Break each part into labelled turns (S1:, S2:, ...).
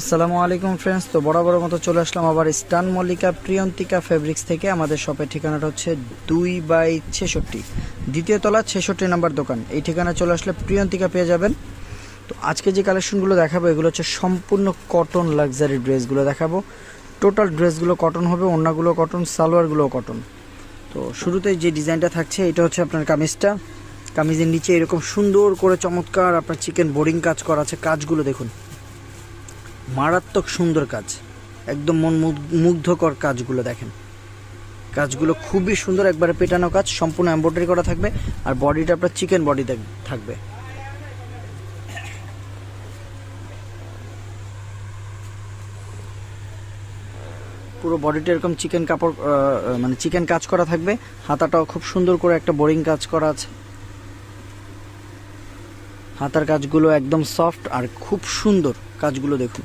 S1: আসসালামু আলাইকুম ফ্রেন্ডস তো বরাবর মতো চলে আসলাম আবার স্টান মল্লিকা প্রিয়ন্তিকা ফেব্রিক্স থেকে। আমাদের শপের ঠিকানাটা হচ্ছে দুই বাই ছেষট্টি। দ্বিতীয় তলা ছেষট্টি নাম্বার দোকান। এই ঠিকানা চলে আসলে প্রিয়ন্তিকা পেয়ে যাবেন। তো আজকে যে কালেকশনগুলো দেখাবো, এগুলো হচ্ছে সম্পূর্ণ কটন লাক্সারি ড্রেসগুলো দেখাবো। টোটাল ড্রেসগুলো কটন হবে, ওড়নাগুলো কটন সালোয়ারগুলো কটন তো শুরুতেই যে ডিজাইনটা থাকছে, এটা হচ্ছে আপনার কামিজটা। কামিজের নিচে এরকম সুন্দর করে চমৎকার আপনার চিকেন বোরিং কাজ করা আছে। কাজগুলো দেখুন। মারাত্মক সুন্দর কাজ। একদম মন মুগ- মুগ্ধকর কাজগুলো দেখেন। কাজগুলো খুবই সুন্দর, একবারে পেটানো কাজ, সম্পূর্ণ এমব্রয়ডারি করা থাকবে, আর বডিটা আপনার চিকেন বডি থাকবে। পুরো বডিটা এরকম চিকেন কাপড় মানে চিকেন কাজ করা থাকবে। হাতাটাও খুব সুন্দর করে একটা বোরিং কাজ করা আছে। হাতার কাজগুলো একদম সফট আর খুব সুন্দর। কাজগুলো দেখুন।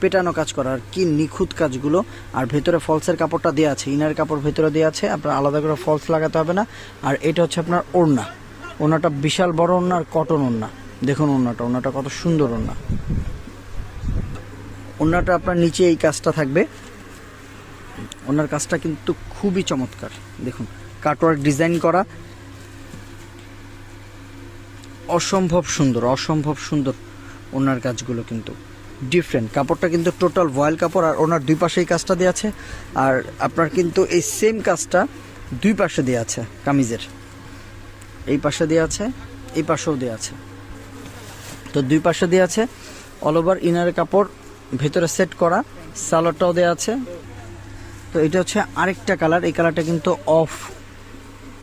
S1: পেটানো কাজ করা, আর কি নিখুঁত কাজগুলো। আর ভেতরে ফলসের কাপড়টা দেওয়া আছে ইনার কাপড় ভেতরে দেওয়া আছে, আপনার আলাদা করে ফলস লাগাতে হবে না। আর এটা হচ্ছে আপনার ওড়না। ওড়নাটা বিশাল বড় ওড়না আর কটন ওড়না। দেখুন ওড়নাটা ওড়নাটা কত সুন্দর ওড়না। ওড়নাটা আপনার নিচে এই কাজটা থাকবে। ওনার কাজটা কিন্তু খুবই চমৎকার। দেখুন কাটওয়ার্ক ডিজাইন করা। অসম্ভব সুন্দর অসম্ভব সুন্দর ওনার কাজগুলো কিন্তু। ডিফারেন্ট কাপড়টা কিন্তু টোটাল ভয়েল কাপড় আর ওনার দুই পাশে এই কাজটা দেওয়া আছে। আর আপনার কিন্তু এই সেম কাজটা দুই পাশে দেওয়া আছে, কামিজের। এই পাশে দেওয়া আছে, এই পাশেও দেওয়া আছে। তো দুই পাশে দেওয়া আছে অল ওভার ইনারের কাপড়, ভেতরে সেট করা, সালোয়ারটাও দেওয়া আছে। তো এটা হচ্ছে আরেকটা কালার এই কালারটা কিন্তু অফ